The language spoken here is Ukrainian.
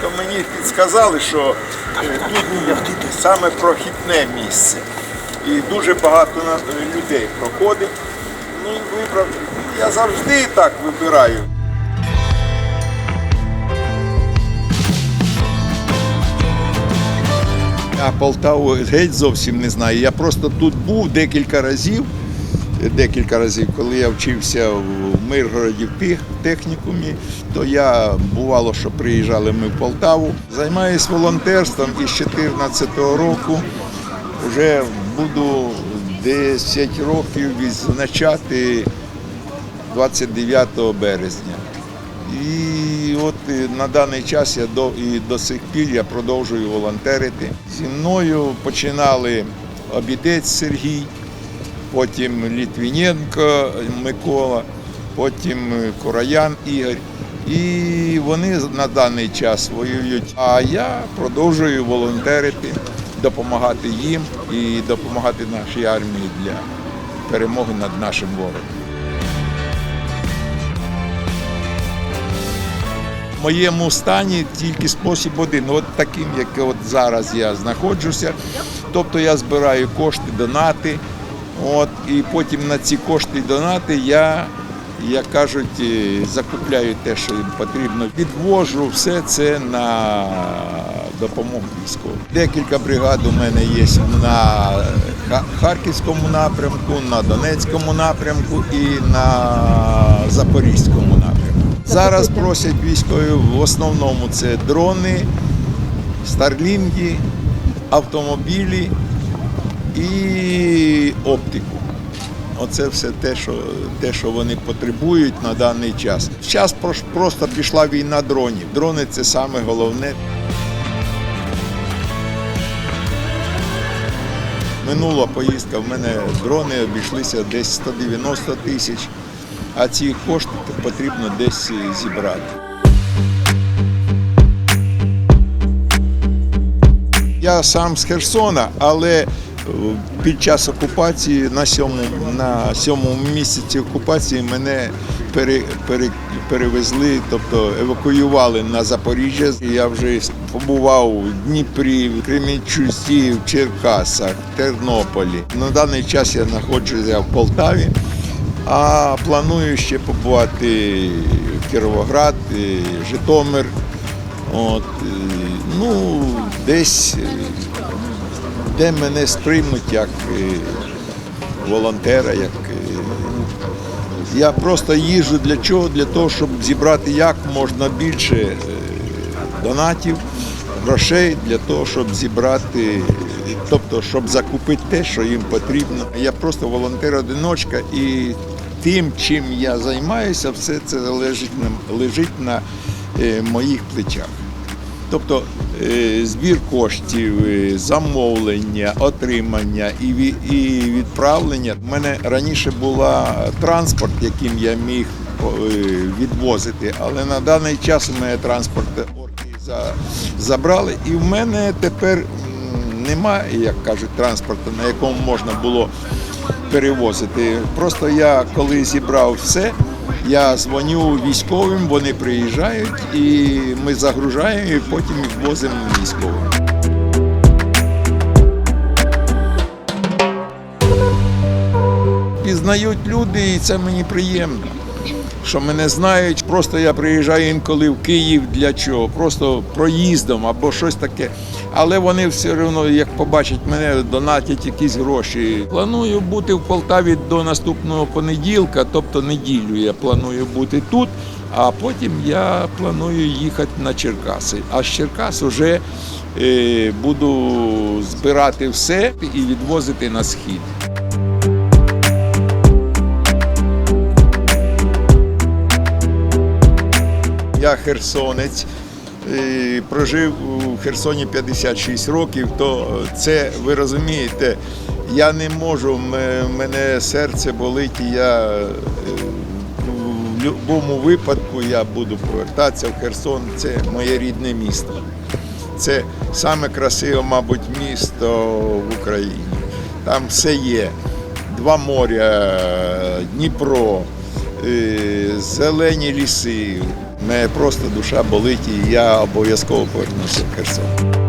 Просто мені підсказали, що е, тут саме прохідне місце. І дуже багато людей проходить. Ну вибрав. Я завжди так вибираю. Я Полтаву геть зовсім не знаю. Я просто тут був декілька разів. Декілька разів, коли я вчився в Миргороді в технікумі, то я бувало, що приїжджали ми в Полтаву. Займаюсь волонтерством і з 2014 року вже буду 10 років відзначати 29 березня. І от е, на даний час я до, і до сих пір я продовжую волонтерити. Зі мною починали обідець Сергій, потім Літвіненко Микола, потім е, Короян Ігор. І вони на даний час воюють. А я продовжую волонтерити, допомагати їм і допомагати нашій армії для перемоги над нашим ворогом. В моєму стані тільки спосіб один, от таким, як от зараз я знаходжуся. Тобто я збираю кошти, донати, от, і потім на ці кошти і донати я, як кажуть, закупляю те, що їм потрібно. Відвожу все це на допомогу військовим. Декілька бригад у мене є на Харківському напрямку, на Донецькому напрямку і на Запорізькому напрямку. Зараз просять військові в основному це дрони, старлінги, автомобілі і оптику. Оце все те, що, те, що вони потребують на даний час. Зараз просто пішла війна дронів. Дрони це саме головне. Минула поїздка в мене дрони обійшлися десь 190 тисяч, а ці кошти потрібно десь зібрати. Я сам з Херсона, але під час окупації на сьомому, на сьомому місяці окупації мене пере, пере, перевезли, тобто евакуювали на Запоріжжя. Я вже побував у Дніпрі, в Кремінчуці, в Черкасах, Тернополі. На даний час я знаходжуся в Полтаві, а планую ще побувати в Кіровоград, Житомир. От, ну, десь, де мене сприймуть як е, волонтера, як е, я просто їжджу для чого? Для того, щоб зібрати як можна більше е, донатів, грошей для того, щоб зібрати, тобто, щоб закупити те, що їм потрібно. Я просто волонтер-одиночка і тим, чим я займаюся, все це лежить на, лежить на моїх плечах. Тобто збір коштів, е, замовлення, отримання і відправлення. У мене раніше була транспорт, яким я міг е, відвозити, але на даний час у мене транспорт орки за- забрали, і в мене тепер немає, як кажуть, транспорту, на якому можна було перевозити. Просто я коли зібрав все. Я дзвоню військовим, вони приїжджають і ми загружаємо і потім їх возимо військовим. Пізнають люди, і це мені приємно. Що мене знають, просто я приїжджаю інколи в Київ для чого? Просто проїздом або щось таке. Але вони все одно, як побачать мене, донатять якісь гроші. Планую бути в Полтаві до наступного понеділка, тобто неділю я планую бути тут, а потім я планую їхати на Черкаси. А з Черкас вже е, буду збирати все і відвозити на схід. Я херсонець, е, прожив у Херсоні 56 років, то це ви розумієте, я не можу, мене серце болить, і я е, в будь-якому випадку я буду повертатися в Херсон. Це моє рідне місто. Це саме красиве, мабуть, місто в Україні. Там все є. Два моря, Дніпро, е, зелені ліси. Мене просто душа болить, і я обов'язково повернуся в Херсон.